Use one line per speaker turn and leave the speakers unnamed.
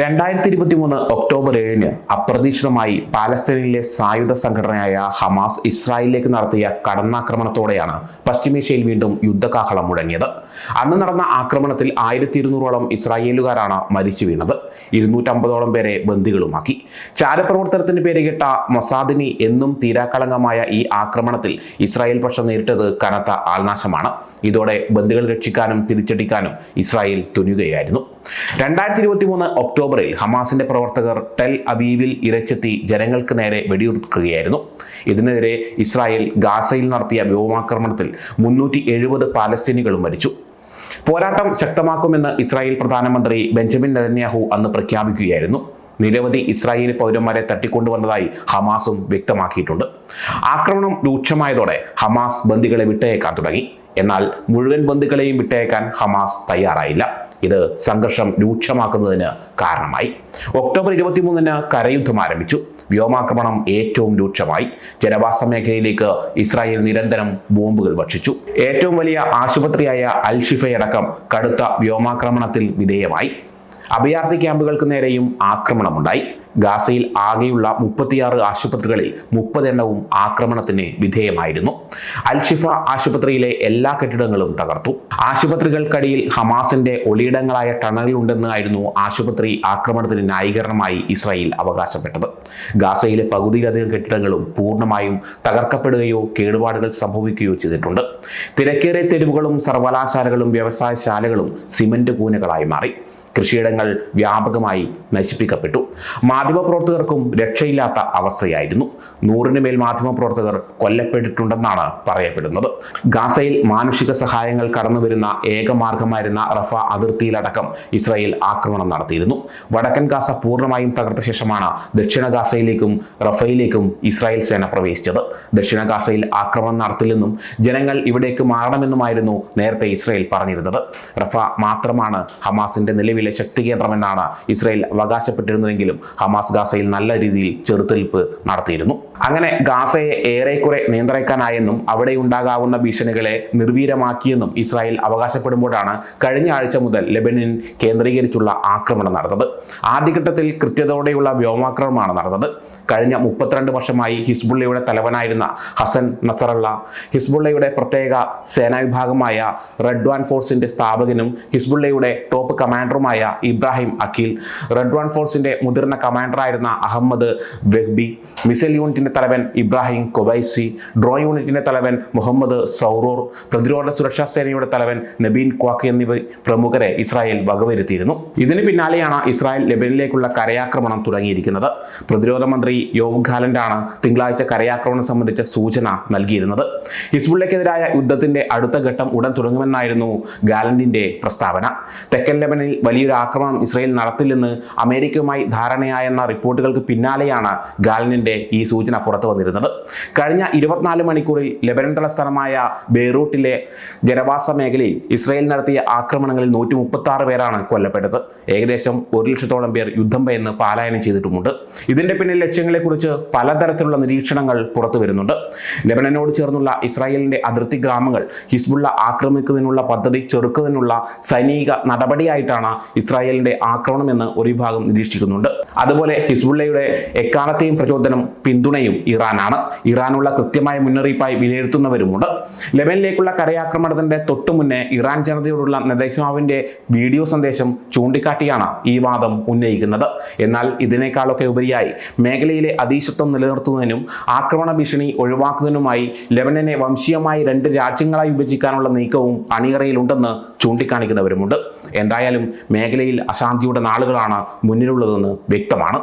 രണ്ടായിരത്തി ഇരുപത്തി മൂന്ന് ഒക്ടോബർ ഏഴിന് അപ്രതീക്ഷിതമായി പാലസ്തീനിലെ സായുധ സംഘടനയായ ഹമാസ് ഇസ്രായേലിലേക്ക് നടത്തിയ കടന്നാക്രമണത്തോടെയാണ് പശ്ചിമേഷ്യയിൽ വീണ്ടും യുദ്ധകാഹളം മുഴങ്ങിയത്. അന്ന് നടന്ന ആക്രമണത്തിൽ ആയിരത്തി ഇരുന്നൂറോളം ഇസ്രായേലുകാരാണ് മരിച്ചു വീണത്. ഇരുന്നൂറ്റമ്പതോളം പേരെ ബന്ദികളുമാക്കി. ചാരപ്രവർത്തനത്തിന് പേരുകെട്ട മൊസാദിനി എന്നും തീരാക്കളങ്കമായ ഈ ആക്രമണത്തിൽ ഇസ്രായേൽ പക്ഷം നേരിട്ടത് കനത്ത ആൾനാശമാണ്. ഇതോടെ ബന്ദികൾ രക്ഷിക്കാനും തിരിച്ചടിക്കാനും ഇസ്രായേൽ തുനിയുകയായിരുന്നു. രണ്ടായിരത്തി ഇരുപത്തി മൂന്ന് ഒക്ടോബറിൽ ഹമാസിന്റെ പ്രവർത്തകർ ടെൽ അബീവിൽ ഇരച്ചെത്തി ജനങ്ങൾക്ക് നേരെ വെടിയുതിർക്കുകയായിരുന്നു ഇതിനെതിരെ ഇസ്രായേൽ ഗാസയിൽ നടത്തിയ വ്യോമാക്രമണത്തിൽ മുന്നൂറ്റി എഴുപത് പാലസ്തീനികളും മരിച്ചു. പോരാട്ടം ശക്തമാക്കുമെന്ന് ഇസ്രായേൽ പ്രധാനമന്ത്രി ബെഞ്ചമിൻ നെതന്യാഹു അന്ന് പ്രഖ്യാപിക്കുകയായിരുന്നു. നിരവധി ഇസ്രായേലി പൗരന്മാരെ തട്ടിക്കൊണ്ടുവന്നതായി ഹമാസും വ്യക്തമാക്കിയിട്ടുണ്ട്. ആക്രമണം രൂക്ഷമായതോടെ ഹമാസ് ബന്ദികളെ വിട്ടയക്കാൻ തുടങ്ങി. എന്നാൽ മുഴുവൻ ബന്ദികളെയും വിട്ടയക്കാൻ ഹമാസ് തയ്യാറായില്ല. ഇത് സംഘർഷം രൂക്ഷമാക്കുന്നതിന് കാരണമായി. ഒക്ടോബർ ഇരുപത്തിമൂന്നിന് കരയുദ്ധം ആരംഭിച്ചു. വ്യോമാക്രമണം ഏറ്റവും രൂക്ഷമായി. ജനവാസ മേഖലയിലേക്ക് ഇസ്രായേൽ നിരന്തരം ബോംബുകൾ ഭക്ഷിച്ചു. ഏറ്റവും വലിയ ആശുപത്രിയായ അൽഷിഫയടക്കം കടുത്ത വ്യോമാക്രമണത്തിൽ വിധേയമായി. അഭയാർത്ഥി ക്യാമ്പുകൾക്ക് നേരെയും ആക്രമണമുണ്ടായി. ഗാസയിൽ ആകെയുള്ള മുപ്പത്തിയാറ് ആശുപത്രികളിൽ മുപ്പതെണ്ണവും ആക്രമണത്തിന് വിധേയമായിരുന്നു. അൽഷിഫ ആശുപത്രിയിലെ എല്ലാ കെട്ടിടങ്ങളും തകർത്തു. ആശുപത്രികൾക്കടിയിൽ ഹമാസിന്റെ ഒളിയിടങ്ങളായ ടണലുണ്ടെന്നായിരുന്നു ആശുപത്രി ആക്രമണത്തിന് ന്യായീകരണമായി ഇസ്രായേൽ അവകാശപ്പെട്ടത്. ഗാസയിലെ പകുതിയിലധികം കെട്ടിടങ്ങളും പൂർണമായും തകർക്കപ്പെടുകയോ കേടുപാടുകൾ സംഭവിക്കുകയോ ചെയ്തിട്ടുണ്ട്. തിരക്കേറിയ തെരുവുകളും സർവകലാശാലകളും വ്യവസായശാലകളും സിമന്റ് കൂനകളായി മാറി. കൃഷിയിടങ്ങൾ വ്യാപകമായി നശിപ്പിക്കപ്പെട്ടു. മാധ്യമപ്രവർത്തകർക്കും രക്ഷയില്ലാത്ത അവസ്ഥയായിരുന്നു. നൂറിന് മേൽ മാധ്യമപ്രവർത്തകർ കൊല്ലപ്പെട്ടിട്ടുണ്ടെന്നാണ് പറയപ്പെടുന്നത്. ഗാസയിൽ മാനുഷിക സഹായങ്ങൾ കടന്നു വരുന്ന ഏക മാർഗമായിരുന്ന റഫ അതിർത്തിയിലടക്കം ഇസ്രായേൽ ആക്രമണം നടത്തിയിരുന്നു. വടക്കൻ ഗാസ പൂർണമായും തകർത്ത ശേഷമാണ് ദക്ഷിണ ഗാസയിലേക്കും റഫയിലേക്കും ഇസ്രായേൽ സേന പ്രവേശിച്ചത്. ദക്ഷിണ ഗാസയിൽ ആക്രമണം നടത്തില്ലെന്നും ജനങ്ങൾ ഇവിടേക്ക് മാറണമെന്നുമായിരുന്നു നേരത്തെ ഇസ്രായേൽ പറഞ്ഞിരുന്നത്. റഫ മാത്രമാണ് ഹമാസിന്റെ നിലവിലെ ശക്തി കേന്ദ്രമെന്നാണ് ഇസ്രയേൽ അവകാശപ്പെട്ടിരുന്നതെങ്കിലും ഹമാസ് ഗാസയിൽ നല്ല രീതിയിൽ ചെറുത്തെടുപ്പ് നടത്തിയിരുന്നു. അങ്ങനെ ഗാസയെ ഏറെക്കുറെ നിയന്ത്രിക്കാനായെന്നും അവിടെ ഉണ്ടാകാവുന്ന ഭീഷണികളെ നിർവീര്യമാക്കിയെന്നും ഇസ്രായേൽ അവകാശപ്പെടുമ്പോഴാണ് കഴിഞ്ഞ ആഴ്ച മുതൽ ലെബനിൻ കേന്ദ്രീകരിച്ചുള്ള ആക്രമണം നടന്നത്. ആദ്യഘട്ടത്തിൽ കൃത്യതയോടെയുള്ള വ്യോമാക്രമണമാണ് നടന്നത്. കഴിഞ്ഞ മുപ്പത്തിരണ്ട് വർഷമായി ഹിസ്ബുള്ളയുടെ തലവനായിരുന്ന ഹസൻ നസറല്ല ഹിസ്ബുള്ളയുടെ പ്രത്യേക സേനാ വിഭാഗമായ റെഡ്വാൻ ഫോഴ്സിന്റെ സ്ഥാപകനും ഹിസ്ബുള്ളയുടെ ടോപ്പ് കമാൻഡറുമായ ഇബ്രാഹിം അഖിൽ റെഡ്വാൻ ഫോഴ്സിന്റെ മുതിർന്ന കമാൻഡറായിരുന്ന അഹമ്മദ് വെഹ്ബി മിസൈൽ യൂണിറ്റിന്റെ തലവൻ ഇബ്രാഹിം കൊബൈസി ഡ്രോ യൂണിറ്റിന്റെ തലവൻ മുഹമ്മദ് സൗറൂർ പ്രതിരോധ സുരക്ഷാ സേനയുടെ തലവൻ നബീൻ ക്വാക്ക് എന്നിവ പ്രമുഖരെ ഇസ്രായേൽ വകവരുത്തിയിരുന്നു. ഇതിന് പിന്നാലെയാണ് ഇസ്രായേൽ ലെബനിലേക്കുള്ള കരയാക്രമണം തുടങ്ങിയിരിക്കുന്നത്. പ്രതിരോധ മന്ത്രി യോവ് ഖാലൻഡാണ് തിങ്കളാഴ്ച കരയാക്രമണം സംബന്ധിച്ച സൂചന നൽകിയിരുന്നത്. ഹിസ്ബുള്ളയ്ക്കെതിരായ യുദ്ധത്തിന്റെ അടുത്ത ഘട്ടം ഉടൻ തുടങ്ങുമെന്നായിരുന്നു ഗാലൻഡിന്റെ പ്രസ്താവന. തെക്കൻ ലെബനിൽ വലിയൊരു ആക്രമണം ഇസ്രായേൽ നടത്തില്ലെന്ന് അമേരിക്കയുമായി ധാരണയായെന്ന റിപ്പോർട്ടുകൾക്ക് പിന്നാലെയാണ് ഗാലൻഡിന്റെ ഈ സൂചന പുറത്തു വന്നിരുന്നത്. കഴിഞ്ഞ ഇരുപത്തിനാല് മണിക്കൂറിൽ ലെബനൻ തലസ്ഥാനമായ ബെയ്റൂട്ടിലെ ജനവാസ മേഖലയിൽ ഇസ്രായേൽ നടത്തിയ ആക്രമണങ്ങളിൽ നൂറ്റി മുപ്പത്തി ആറ് പേരാണ് കൊല്ലപ്പെട്ടത്. ഏകദേശം ഒരു ലക്ഷത്തോളം പേർ യുദ്ധം ഭയന്ന് പാലായനം ചെയ്തിട്ടുമുണ്ട്. ഇതിന്റെ പിന്നിൽ ലക്ഷ്യങ്ങളെക്കുറിച്ച് പലതരത്തിലുള്ള നിരീക്ഷണങ്ങൾ പുറത്തു വരുന്നുണ്ട്. ലെബനനോട് ചേർന്നുള്ള ഇസ്രായേലിന്റെ അതിർത്തി ഗ്രാമങ്ങൾ ഹിസ്ബുള്ള ആക്രമിക്കുന്നതിനുള്ള പദ്ധതി ചെറുക്കുന്നതിനുള്ള സൈനിക നടപടിയായിട്ടാണ് ഇസ്രായേലിന്റെ ആക്രമണം എന്ന് ഒരു വിഭാഗം നിരീക്ഷിക്കുന്നുണ്ട്. അതുപോലെ ഹിസ്ബുള്ളയുടെ എക്കാലത്തെയും പ്രചോദനം പിന്തുണയും ഇറാനാണ്. ഇറാനുള്ള കൃത്യമായ മുന്നറിയിപ്പായി വിലയിരുത്തുന്നവരുമുണ്ട്. ലെബനിലേക്കുള്ള കരയാക്രമണത്തിന്റെ തൊട്ടു മുന്നേ ഇറാൻ ജനതയോടുള്ള നെതഹ്യാവിന്റെ വീഡിയോ സന്ദേശം ചൂണ്ടിക്കാട്ടിയാണ് ഈ വാദം ഉന്നയിക്കുന്നത്. എന്നാൽ ഇതിനേക്കാളൊക്കെ ഉപരിയായി മേഖലയിലെ അതീശത്വം നിലനിർത്തുന്നതിനും ആക്രമണ ഭീഷണി ഒഴിവാക്കുന്നതിനുമായി ലെബനനെ വംശീയമായി രണ്ട് രാജ്യങ്ങളായി വിഭജിക്കാനുള്ള നീക്കവും അണിയറയിലുണ്ടെന്ന് ചൂണ്ടിക്കാണിക്കുന്നവരുമുണ്ട്. എന്തായാലും മേഖലയിൽ അശാന്തിയുടെ നാളുകളാണ് മുന്നിലുള്ളതെന്ന് വ്യക്തമാണ്.